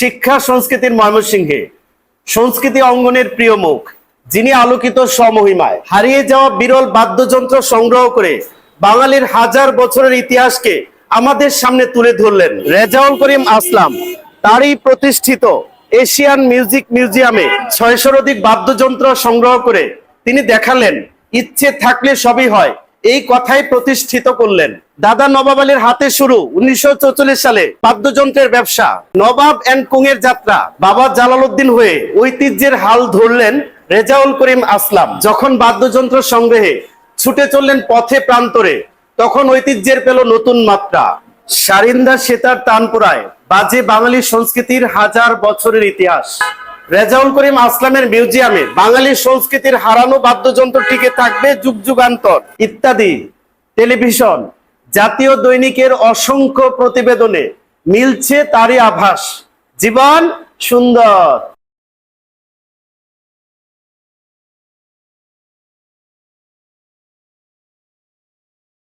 শিক্ষা সংস্কৃতির ময়মনসিংহে, সংস্কৃতি অঙ্গনের প্রিয় মুখ, যিনি আলোকিত স্বমহিমায়। হারিয়ে যাওয়া বিরল বাদ্যযন্ত্র সংগ্রহ করে বাঙালির হাজার বছরের ইতিহাসকে আমাদের সামনে তুলে ধরলেন রেজাউল করিম আসলাম। তারই প্রতিষ্ঠিত এশিয়ান মিউজিক মিউজিয়ামে ছয়শোর অধিক বাদ্যযন্ত্র সংগ্রহ করে তিনি দেখালেন, ইচ্ছে থাকলে সবই হয়, এই কথাই প্রতিষ্ঠিত করলেন। দাদা নবাব আলীর হাতে শুরু উনিশশো সালে বাদ্যযন্ত্রের ব্যবসা। নবাব অ্যান্ড কুং এর যাত্রা। বাবা জালালউদ্দিন হয়ে ঐতিহ্যের হাল ধরলেন রেজাউল করিম আসলাম। যখন বাদ্যযন্ত্র সংগ্রহে ছুটে চললেন পথে প্রান্তরে, তখন ঐতিহ্যের পেল নতুন মাত্রা। সারিন্দা সেতার তানপুরায় বাজে বাঙালি সংস্কৃতির হাজার বছরের ইতিহাস। রেজাউল করিম আসলামের মিউজিয়ামে বাঙালি সংস্কৃতির হারানো বাদ্যযন্ত্র টিকে থাকবে যুগ যুগান্তর। ইত্যাদি। টেলিভিশন। জাতীয় দৈনিকের অসংখ্য প্রতিবেদনে মিলছে তারই আভাস। জীবন সুন্দর।